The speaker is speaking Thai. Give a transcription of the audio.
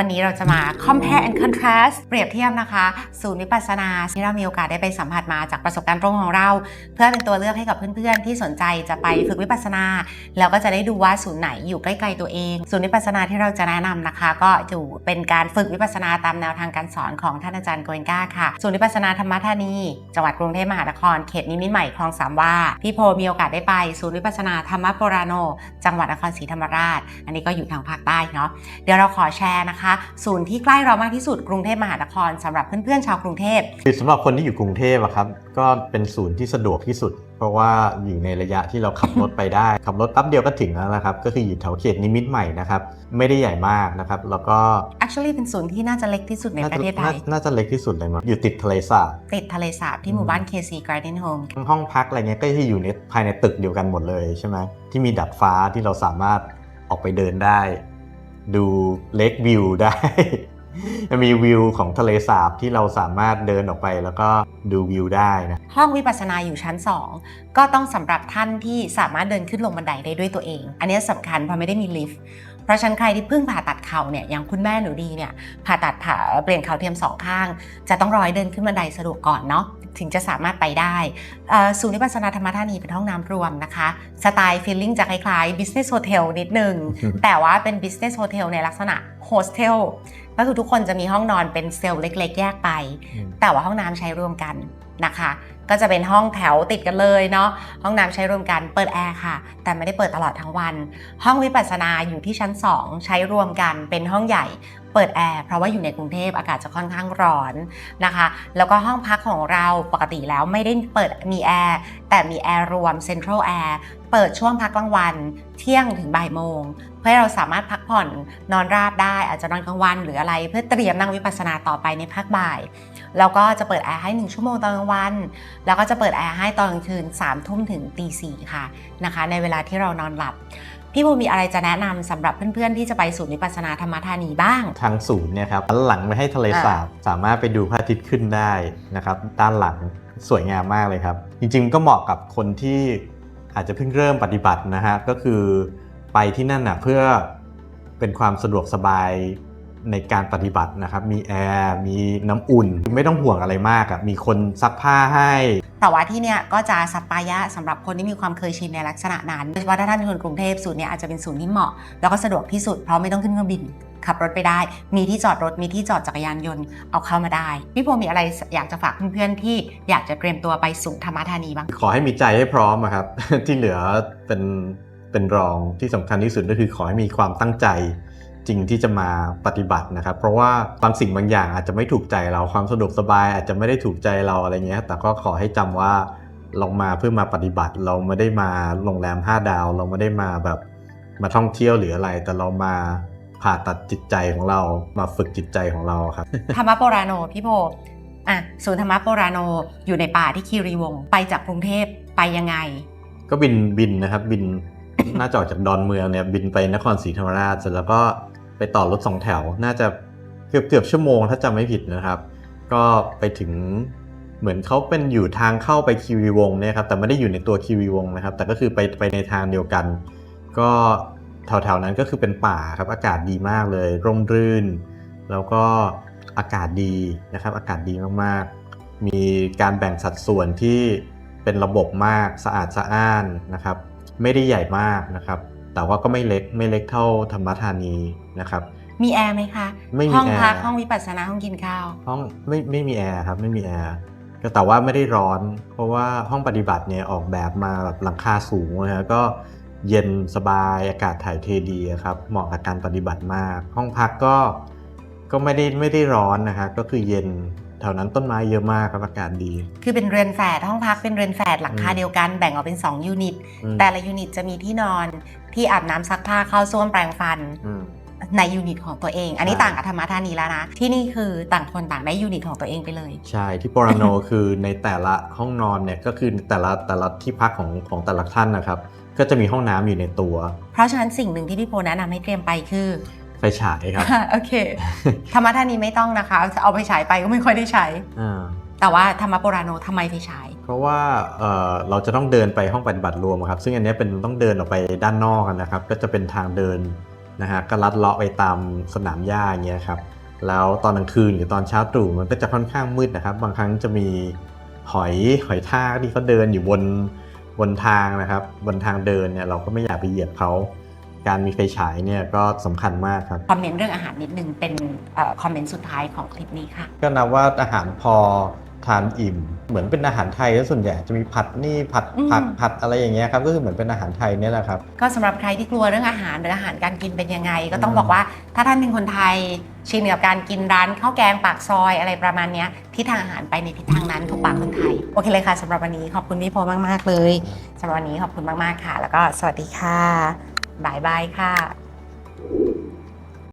วันนี้เราจะมา compare and contrast เปรียบเทียบนะคะ ศูนย์วิปัสสนาที่เรามีโอกาสได้ไปสัมผัสมาจากประสบการณ์ตรงของเรา เพื่อเป็นตัวเลือกให้กับเพื่อนๆ ที่สนใจจะไปฝึกวิปัสสนาแล้วก็จะได้ดูว่าศูนย์ไหนอยู่ใกล้ๆตัวเอง ศูนย์วิปัสสนาที่เราจะแนะนำนะคะ ก็จะเป็นการฝึกวิปัสสนาตามแนวทางการสอนของท่านอาจารย์โกเอนก้าค่ะศูนย์วิปัสสนาธรรมธานีจังหวัดกรุงเทพมหานครเขตนิมิตรใหม่คลองสามวาพี่โพมีโอกาสได้ไปศูนย์วิปัสสนาธรรมโปราโน จังหวัดนครศรีธรรมราช อันนี้ก็อยู่ทางภาคใต้เนาะเดี๋ยวเราขอแชร์นะคะศูนย์ที่ใกล้เรามากที่สุดกรุงเทพมหานครสำหรับเพื่อนๆชาวกรุงเทพคือสำหรับคนที่อยู่กรุงเทพอะครับก็เป็นศูนย์ที่สะดวกที่สุด เพราะว่าอยู่ในระยะที่เราขับรถไปได้ขับรถแป๊บเดียวก็ถึงแล้วนะครับก็คืออยู่แถวเขตนิมิตรใหม่นะครับไม่ได้ใหญ่มากนะครับแล้วก็ actually เป็นศูนย์ที่น่าจะเล็กที่สุดในน่าปจะระเทศไทน่ายน่าจะเล็กที่สุดเลยมั้งอยู่ติดทะเลสาบติดทะเลสาบที่หมู่บ้าน KC Garden Home ห้องพักอะไรเงี้ยก็จะอยู่ในภายในตึกเดียวกันหมดเลยใช่ไหมที่มีดัดฟ้าที่เราสามารถออกไปเดินได้ ดูเลกวิวได้จะมีวิวของทะเลสาบที่เราสามารถเดินออกไปแล้วก็ดูวิวได้นะห้องวิปัสสนาอยู่ชั้น 2 ก็ต้องสำหรับท่านที่สามารถเดินขึ้นลงบันไดได้ด้วยตัวเอง อันนี้สำคัญเพราะไม่ได้มีลิฟต์เพราะฉันใครที่เพิ่งผ่าตัดเข่าเนี่ยอย่างคุณแม่หนูดีเนี่ยผ่าตัดผ่าเปลี่ยนเข่าเทียมสองข้าง จะต้องรอให้เดินขึ้นบันไดสะดวกก่อนเนาะ ถึงจะสามารถไปได้เอ่อศูนย์วิปัสสนาธรรมธานีเป็นห้องน้ำรวมนะคะ สไตล์ฟีลลิ่งจะคล้ายๆ business hotel นิดนึง แต่ว่าเป็น business hotel ในลักษณะ hostel ก็คือทุกคนจะมีห้องนอนเป็นเซลล์เล็ก ๆ แยกไป แต่ว่าห้องน้ำใช้ร่วมกันนะคะ ก็จะเป็นห้องแถวติดกันเลยเนาะห้องน้ำใช้ร่วมกันเปิดแอร์ค่ะ แต่ไม่ได้เปิดตลอดทั้งวัน ห้องวิปัสสนาอยู่ที่ชั้น 2 ใช้รวมกันเป็นห้องใหญ่เปิดแอร์เพราะว่าอยู่ในกรุงเทพอากาศจะค่อนข้างร้อนนะคะ แล้วก็ห้องพักของเราปกติแล้วไม่ได้เปิดมีแอร์แต่มีแอร์รวมเซ็นทรัลแอร์เปิดช่วงพักกลางวันเที่ยงถึงบ่ายโมง เพื่อเราสามารถพักผ่อนนอนราบได้ อาจจะนอนกลางวันหรืออะไร เพื่อเตรียมนั่งวิปัสสนาต่อไปในภาคบ่ายแล้วก็จะเปิดแอร์ให้ 1 ชั่วโมงตอนกลางวัน แล้วก็จะเปิดแอร์ให้ตอนกลางคืน3ามทุ่มถึงตีสี่ค่ะนะคะในเวลาที่เรานอนหลับ พี่ภูมิมีอะไรจะแนะนำสำหรับเพื่อนๆ ที่จะไปศูนย์วิปัสสนาธรรมธานีบ้าง ทางศูนย์เนี่ยครับหันหลังไปให้ทะเลสาบสามารถไปดูพระอาทิตย์ขึ้นได้นะครับ ด้านหลังสวยงามมากเลยครับ จริงๆก็เหมาะกับคนที่อาจจะเพิ่งเริ่มปฏิบัตินะฮะก็คือไปที่นั่นน่ะเพื่อเป็นความสะดวกสบาย ในการปฏิบัตินะครับ มีแอร์มีน้ำอุ่น ไม่ต้องห่วงอะไรมากอะมีคนซักผ้าให้ แต่ว่าที่เนี่ยก็จะสัปปายะสำหรับคนที่มีความเคยชินในลักษณะนั้นโดยเฉพาะถ้าท่านเป็นคนกรุงเทพศูนย์เนี่ยอาจจะเป็นศูนย์ที่เหมาะ แล้วก็สะดวกที่สุดเพราะไม่ต้องขึ้นเครื่องบินขับรถไปได้ มีที่จอดรถ มีที่จอดจักรยานยนต์ เอาเข้ามาได้ พี่ภูมิมีอะไรอยากจะฝากเพื่อนๆที่อยากจะเตรียมตัวไปศูนย์ธรรมธานีบ้าง ขอให้มีใจให้พร้อมอะครับ ที่เหลือเป็นเป็นรองที่สำคัญที่สุดก็คือขอให้มีความตั้งใจ จริงที่จะมาปฏิบัตินะครับ เพราะว่าบางสิ่งบางอย่างอาจจะไม่ถูกใจเราความสะดวกสบาย อาจจะไม่ได้ถูกใจเราอะไรเงี้ย แต่ก็ขอให้จำว่าเรามาเพื่อมาปฏิบัติ เราไม่ได้มาโรงแรม 5 ดาว เราไม่ได้มาแบบมาท่องเที่ยวหรืออะไร แต่เรามาผ่าตัดจิตใจของเรามาฝึกจิตใจของเราครับธรรมโปราโนพี่โพอะศูนย์ธรรมโปราโนอยู่ในป่าที่คีรีวงศ์ไปจากกรุงเทพไปยังไง ก็บินบินนะครับบินน่าจะออกจากดอนเมืองเนี่ยบินไปนครศรีธรรมราชเสร็จแล้วก็ ไปต่อรถสองแถว น่าจะเกือบเกือบชั่วโมงถ้าจำไม่ผิดนะครับ ก็ไปถึงเหมือนเขาเป็นอยู่ทางเข้าไปคีรีวงเนี่ยครับแต่ไม่ได้อยู่ในตัวคีรีวงนะครับ แต่ก็คือไปไปในทางเดียวกัน ก็แถวๆนั้นก็คือเป็นป่าครับ อากาศดีมากเลย ร่มรื่น แล้วก็อากาศดีนะครับ อากาศดีมากๆ มีการแบ่งสัดส่วนที่เป็นระบบมากสะอาดสะอ้านนะครับ ไม่ได้ใหญ่มากนะครับ แต่ว่าก็ไม่เล็กไม่เล็กเท่าธรรมธานีนะครับ มีแอร์ไหมคะไม่มีห้องแอร์พักห้องวิปัสสนาห้องกินข้าว ห้องไม่ไม่มีแอร์ครับไม่มีแอร์ก็แต่ว่าไม่ได้ร้อน เพราะว่าห้องปฏิบัติเนี่ยออกแบบมาแบบหลังคาสูงนะฮะก็เย็นสบายอากาศถ่ายเทดีครับเหมาะกับการปฏิบัติมาก ห้องพักก็ก็ไม่ได้ไม่ได้ร้อนนะฮะก็คือเย็น แถวนั้นต้นไม้เยอะมากครับอากาศดี คือเป็นเรือนแฝดห้องพักเป็นเรือนแฝดหลังคาอืมเดียวกันแบ่งออกเป็น 2 ยูนิตอืมแต่ละยูนิตจะมีที่นอนที่อาบน้ำซักผ้าเข้าส้วมแปรงฟันอืมในยูนิตของตัวเอง อันนี้ใช่ต่างกับธรรมธานีแล้วนะ ที่นี่คือต่างคนต่างได้ยูนิตของตัวเองไปเลย ใช่ ที่โปราโนคือในแต่ละห้องนอนเนี่ยก็คือแต่ละแต่ละที่พักของของแต่ละท่านนะครับ ก็จะมีห้องน้ำอยู่ในตัว เพราะฉะนั้นสิ่งหนึ่งที่พี่โพแนะนำให้เตรียมไปคือ ไฟฉายครับโอเคธรรมธานีไม่ต้องนะคะ เอาไปฉายไปก็ไม่ค่อยได้ใช้อ่าแต่ว่าธรรมโปราโนทำไมไปฉาย เพราะว่าเอ่อเราจะต้องเดินไปห้องปฏิบัติรวมครับ ซึ่งอันเนี้ยเป็นต้องเดินออกไปด้านนอกกันนะครับ ก็จะเป็นทางเดินนะฮะก็ลัดเลาะไปตามสนามหญ้าอย่างเงี้ยครับแล้วตอนกลางคืนหรือตอนเช้าตรู่มันก็จะค่อนข้างมืดนะครับ บางครั้งจะมีหอยหอยทากที่เขาเดินอยู่บนบนทางนะครับ บนทางเดินเนี่ยเราก็ไม่อยากไปเหยียบเขา การมีไฟฉายเนี่ยก็สำคัญมากครับ คอมเมนต์เรื่องอาหารนิดนึงเป็นคอมเมนต์สุดท้ายของคลิปนี้ค่ะ ก็นับว่าอาหารพอทานอิ่ม เหมือนเป็นอาหารไทยแล้วส่วนใหญ่จะมีผัดนี่ผัดอืม ผัดผัดอะไรอย่างเงี้ยครับก็คือเหมือนเป็นอาหารไทยเนี่ยแหละครับ ก็สำหรับใครที่กลัวเรื่องอาหารหรืออาหารการกินเป็นยังไง ก็ต้องอืม บอกว่าถ้าท่านเป็นคนไทยชินกับการกินร้านข้าวแกงปากซอยอะไรประมาณเนี้ยทิศทางอาหารไปในทิศทางนั้นถูกปากคนไทย โอเคเลยค่ะสำหรับวันนี้ขอบคุณพี่โพมาก ๆ เลยสำหรับวันนี้ขอบคุณมาก ๆ ค่ะ แล้วก็สวัสดีค่ะ บายบายค่ะ